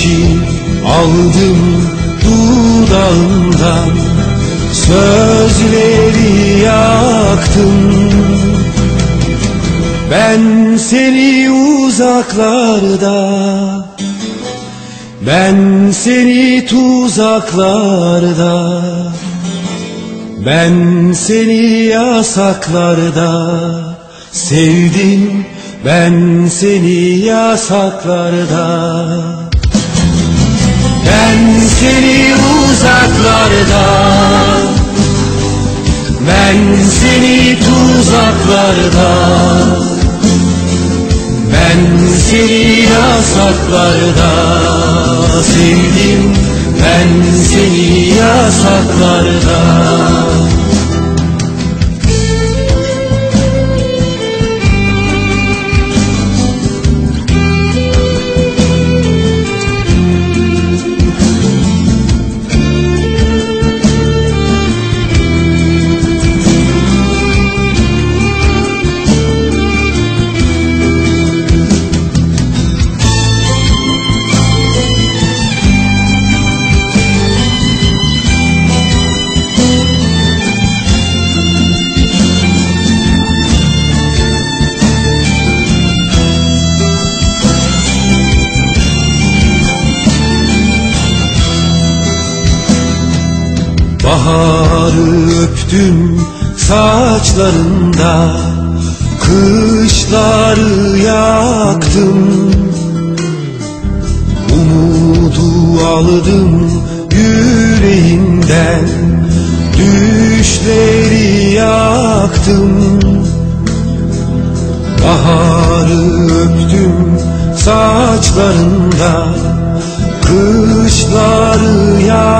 Ateşi aldım dudağından Sözleri yaktım. Ben seni uzaklarda Ben seni tuzaklarda Ben seni yasaklarda. Sevdim ben seni yasaklarda Ben seni uzaklarda Ben seni tuzaklarda Ben seni yasaklarda. Sevdim ben seni yasaklarda Baharı öptüm saçlarında Kışları yaktım. Umudu aldım yüreğimden Düşleri yaktım. Baharı öptüm saçlarında Kışları yaktım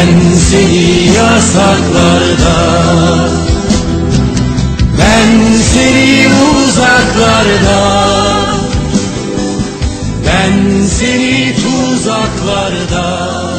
ben seni yasaklarda. Ben seni uzaklarda. Ben seni tuzaklarda